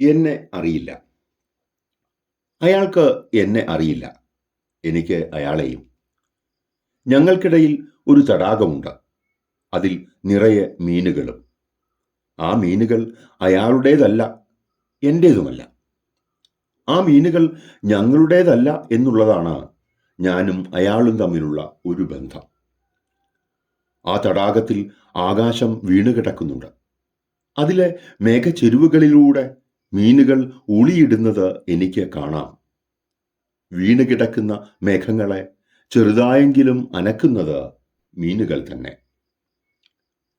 എന്നെ അറിയില്ല. അയാൾക്ക് എന്നെ അറിയില്ല. എനിക്ക് അയാളെയും ഞങ്ങൾക്കിടയിൽ ഒരു തടാകമുണ്ട്. അതിൽ നിറയെ മീനുകളും. ആ മീനുകൾ അയാളുടേതല്ല എന്റേതുമല്ല ആ മീനുകൾ ഞങ്ങളുടേതല്ല എന്നുള്ളതാണ് ഞാനും അയാളും തമ്മിലുള്ള ഒരു ബന്ധം. ആ തടാകത്തിൽ ആകാശം വീണുകിടക്കുന്നുണ്ട്. അതിലെ മേഘച്ചെരുവുകളിലൂടെ മീനുകൾ ഉളിയിടുന്നത് എനിക്ക് കാണാം. വീണുകിടക്കുന്ന മേഘങ്ങളെ ചെറുതായെങ്കിലും അനക്കുന്നത് മീനുകൾ തന്നെ.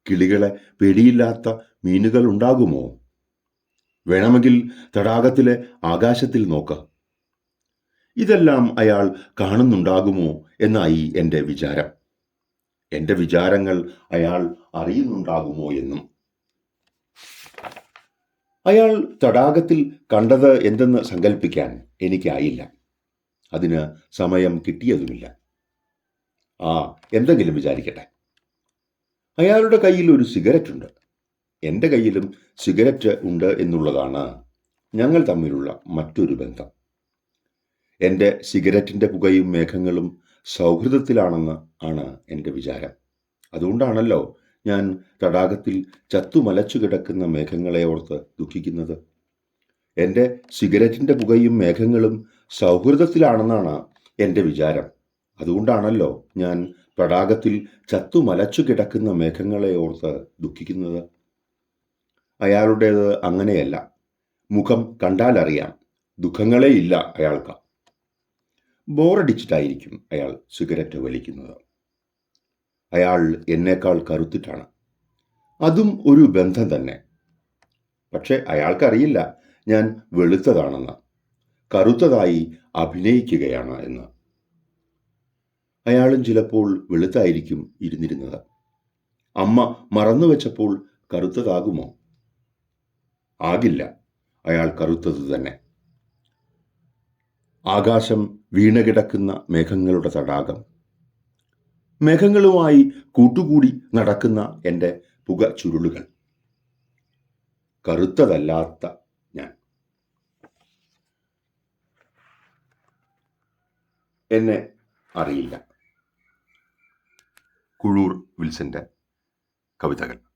കിളികളെ പേടിയില്ലാത്ത മീനുകൾ ഉണ്ടാകുമോ? വേണമെങ്കിൽ തടാകത്തിലെ ആകാശത്തിൽ നോക്ക. ഇതെല്ലാം അയാൾ കാണുന്നുണ്ടാകുമോ എന്നായി എന്റെ വിചാരം. എന്റെ വിചാരങ്ങൾ അയാൾ അറിയുന്നുണ്ടാകുമോ എന്നും. അയാൾ തടാകത്തിൽ കണ്ടത് എന്തെന്ന് സങ്കല്പിക്കാൻ എനിക്കായില്ല. അതിന് സമയം കിട്ടിയതുമില്ല. ആ എന്തെങ്കിലും വിചാരിക്കട്ടെ. അയാളുടെ കയ്യിൽ ഒരു സിഗരറ്റ് ഉണ്ട് എന്റെ കയ്യിലും സിഗരറ്റ് ഉണ്ട് എന്നുള്ളതാണ് ഞങ്ങൾ തമ്മിലുള്ള മറ്റൊരു ബന്ധം. എന്റെ സിഗരറ്റിന്റെ പുകയും മേഘങ്ങളും സൗഹൃദത്തിലാണെന്ന് ആണ് എന്റെ വിചാരം. അതുകൊണ്ടാണല്ലോ ഞാൻ തടാകത്തിൽ ചത്തുമലച്ചു കിടക്കുന്ന മേഘങ്ങളെ ഓർത്ത് ദുഃഖിക്കുന്നത്. എന്റെ സിഗരറ്റിന്റെ പുകയും മേഘങ്ങളും സൗഹൃദത്തിലാണെന്നാണ് എന്റെ വിചാരം. അതുകൊണ്ടാണല്ലോ ഞാൻ തടാകത്തിൽ ചത്തുമലച്ചു കിടക്കുന്ന മേഘങ്ങളെ ഓർത്ത് ദുഃഖിക്കുന്നത്. അയാളുടേത് അങ്ങനെയല്ല. മുഖം കണ്ടാലറിയാം ദുഃഖങ്ങളേ ഇല്ല അയാൾക്ക്. ബോറടിച്ചിട്ടായിരിക്കും അയാൾ സിഗരറ്റ് വലിക്കുന്നത്. അയാൾ എന്നേക്കാൾ കറുത്തിട്ടാണ്. അതും ഒരു ബന്ധം തന്നെ. പക്ഷെ അയാൾക്കറിയില്ല ഞാൻ വെളുത്തതാണെന്ന്. കറുത്തതായി അഭിനയിക്കുകയാണ് എന്ന്. അയാളും ചിലപ്പോൾ വെളുത്തായിരിക്കും ഇരുന്നിരുന്നത്. അമ്മ മറന്നു വെച്ചപ്പോൾ കറുത്തതാകുമോ? ആകില്ല അയാൾ കറുത്തത് തന്നെ. ആകാശം വീണകിടക്കുന്ന മേഘങ്ങളുടെ തടാകം. മേഘങ്ങളുമായി കൂട്ടുകൂടി നടക്കുന്ന എന്റെ പുക ചുരുളുകൾ. കറുത്തതല്ലാത്ത ഞാൻ. എന്നെ അറിയില്ല. കുഴൂർ വിൽസന്റെ കവിതകൾ.